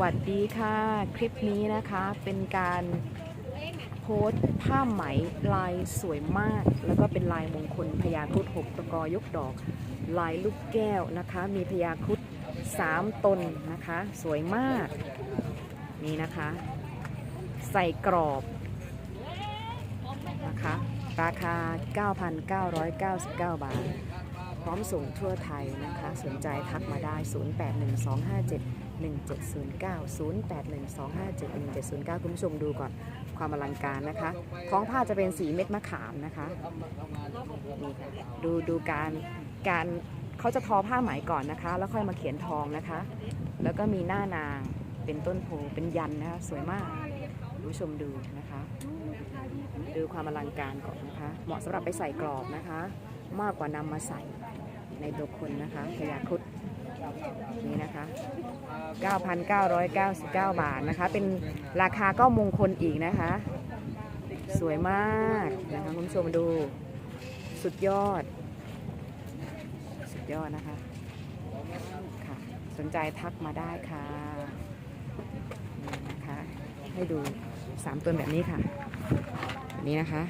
วัสดีค่ะ คลิปนี้นะคะเป็นการโพสผ้าไหมลายสวยมาก แล้วก็เป็นลายมงคลพญาครุฑหกตะกอยกดอก ลายลูกแก้วนะคะ มีพญาครุฑสามตนนะคะ สวยมาก นี่นะคะ ใส่กรอบนะคะ ราคา 9,999 บาท พร้อมส่งทั่วไทยนะคะ สนใจทักมาได้ 1709 081257 1709 คุณผู้ชมดูก่อนความอลังการนะคะ ของผ้าจะเป็นสีเม็ดมะขามนะคะนี่ค่ะดูดูการการเขาจะทอผ้าไหมก่อนนะคะ แล้วค่อยมาเขียนทองนะคะ แล้วก็มีหน้านางเป็นต้นโพเป็นยันนะคะ สวยมากคุณผู้ชมดูนะคะ ดูความอลังการก่อนนะคะ เหมาะสำหรับไปใส่กรอบนะคะ มากกว่านำมาใส่ในตัวคนนะคะพยาครุดนี่นะคะ 9,999 บาทนะคะ เป็นราคาก็มงคลอีกนะคะ สวยมากนะคะคุณผู้ชมดูสุดยอด สุดยอดนะคะค่ะสนใจทักมาได้ค่ะนะคะให้ดู 3 ตัวแบบนี้ค่ะแบบนี้นะคะ